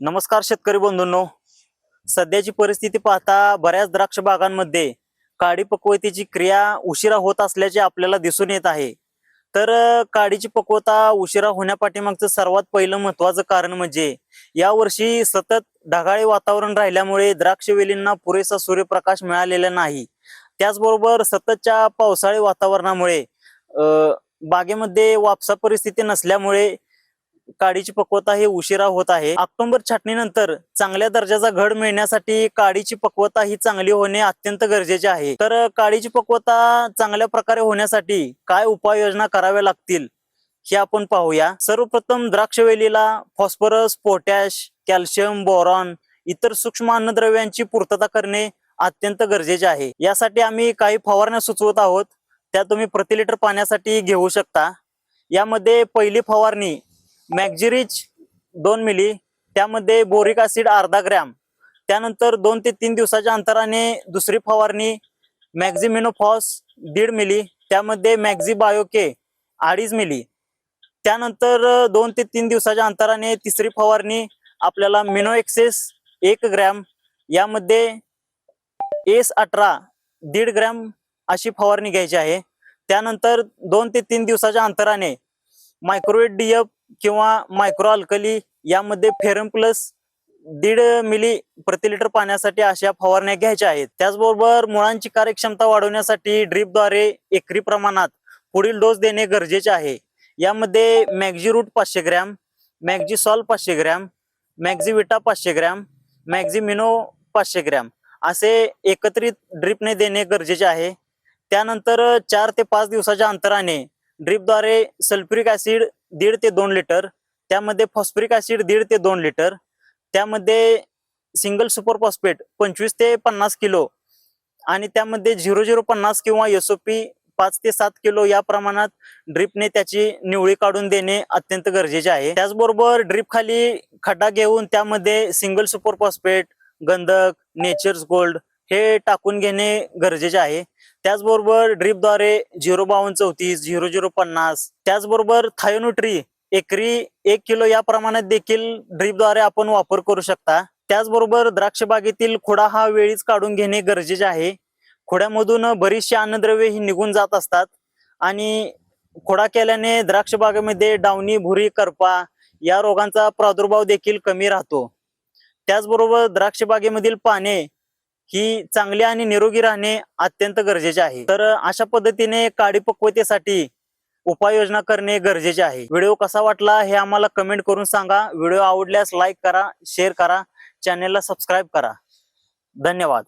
नमस्कार शेतकरी बंधूंनो. सध्याची परिस्थिती पाहता बऱ्याच द्राक्ष बागांमध्ये काडी पक्वतेची क्रिया उशिरा होत असल्याचे आपल्याला दिसून येत आहे. तर काडीची पक्वता उशिरा होण्यापाठीमागचं सर्वात पहिलं महत्वाचं कारण म्हणजे यावर्षी सतत ढगाळी वातावरण राहिल्यामुळे द्राक्ष वेलींना पुरेसा सूर्यप्रकाश मिळालेला नाही. त्याचबरोबर सततच्या पावसाळी वातावरणामुळे बागेमध्ये वापसा परिस्थिती नसल्यामुळे काडीची पक्वता ही उशिरा होत आहे. ऑक्टोबर छाटणीनंतर चांगल्या दर्जाचा घड मिळण्यासाठी काडीची पक्वता ही चांगली होणे अत्यंत गरजेचे आहे. तर काडीची पक्वता चांगल्या प्रकारे होण्यासाठी काय उपाययोजना कराव्या लागतील हे आपण पाहूया. सर्वप्रथम द्राक्षवेलीला फॉस्फरस पोटॅश कॅल्शियम बोरॉन इतर सूक्ष्म अन्नद्रव्यांची पूर्तता करणे अत्यंत गरजेचे आहे. यासाठी आम्ही काही फवारण्या सुचवत आहोत. त्या तुम्ही प्रति लिटर पाण्यासाठी घेऊ शकता. यामध्ये पहिली फवारणी मॅक्झिरिच दोन मिली त्यामध्ये बोरिक ऍसिड अर्धा ग्रॅम. त्यानंतर दोन ते तीन दिवसाच्या अंतराने दुसरी फवारणी मॅक्झिमिनोफॉस दीड मिली त्यामध्ये मॅक्झी बायोके अडीच मिली. त्यानंतर दोन ते तीन दिवसाच्या अंतराने तिसरी फवारणी आपल्याला मिनो एक्सेस एक ग्रॅम यामध्ये एस अठरा दीड ग्रॅम अशी फवारणी घ्यायची आहे. त्यानंतर दोन ते तीन दिवसाच्या अंतराने मायक्रोवेट डीएफ किंवा मायक्रो अल्कली यामध्ये फेरम प्लस दीड मिली प्रति लिटर पाण्यासाठी अशा फवारण्या घ्यायच्या आहेत. त्याचबरोबर मुळांची कार्यक्षमता वाढवण्यासाठी ड्रीपद्वारे एकरी प्रमाणात पुढील डोस देणे गरजेचे आहे. यामध्ये मॅग्झी रूट पाचशे ग्रॅम मॅग्झी सॉल पाचशे ग्रॅम मॅग्झी विटा पाचशे ग्रॅम मॅग्झी मिनो पाचशे ग्रॅम असे एकत्रित ड्रीपने देणे गरजेचे आहे. त्यानंतर चार ते पाच दिवसाच्या अंतराने ड्रीपद्वारे सल्फ्युरिक ऍसिड दीड ते दोन लिटर त्यामध्ये फॉस्फरिक ऍसिड दीड ते दोन लिटर त्यामध्ये सिंगल सुपर फॉस्फेट पंचवीस ते पन्नास किलो आणि त्यामध्ये झिरो झिरो पन्नास किंवा एसओपी पाच ते सात किलो या प्रमाणात ड्रीपने त्याची निवळी काढून देणे अत्यंत गरजेचे आहे. त्याचबरोबर ड्रीप खाली खड्डा घेऊन त्यामध्ये सिंगल सुपर फॉस्फेट गंधक नेचर्स गोल्ड हे टाकून घेणे गरजेचे आहे. त्याचबरोबर ड्रीपद्वारे झिरो बावन्न चौतीस झिरो झिरो पन्नास त्याचबरोबर थायोनुट्री एकरी एक किलो या प्रमाणात देखील ड्रीपद्वारे आपण वापर करू शकता. त्याचबरोबर द्राक्ष बागेतील खोडा हा वेळीच काढून घेणे गरजेचे आहे. खोड्यामधून बरीचशी अन्नद्रव्ये ही निघून जात असतात आणि खोडा केल्याने द्राक्ष बागेमध्ये डावणी भुरी करपा या रोगांचा प्रादुर्भाव देखील कमी राहतो. त्याचबरोबर द्राक्ष बागेमधील पाने ही चांगली आणि निरोगी राहणे अत्यंत गरजेचे आहे. तर अशा पद्धतीने काडी पक्वतेसाठी उपाययोजना करणे गरजेचे आहे. व्हिडिओ कसा वाटला हे आम्हाला कमेंट करून सांगा. व्हिडिओ आवडल्यास लाईक करा शेअर करा. चॅनेलला सबस्क्राईब करा. धन्यवाद.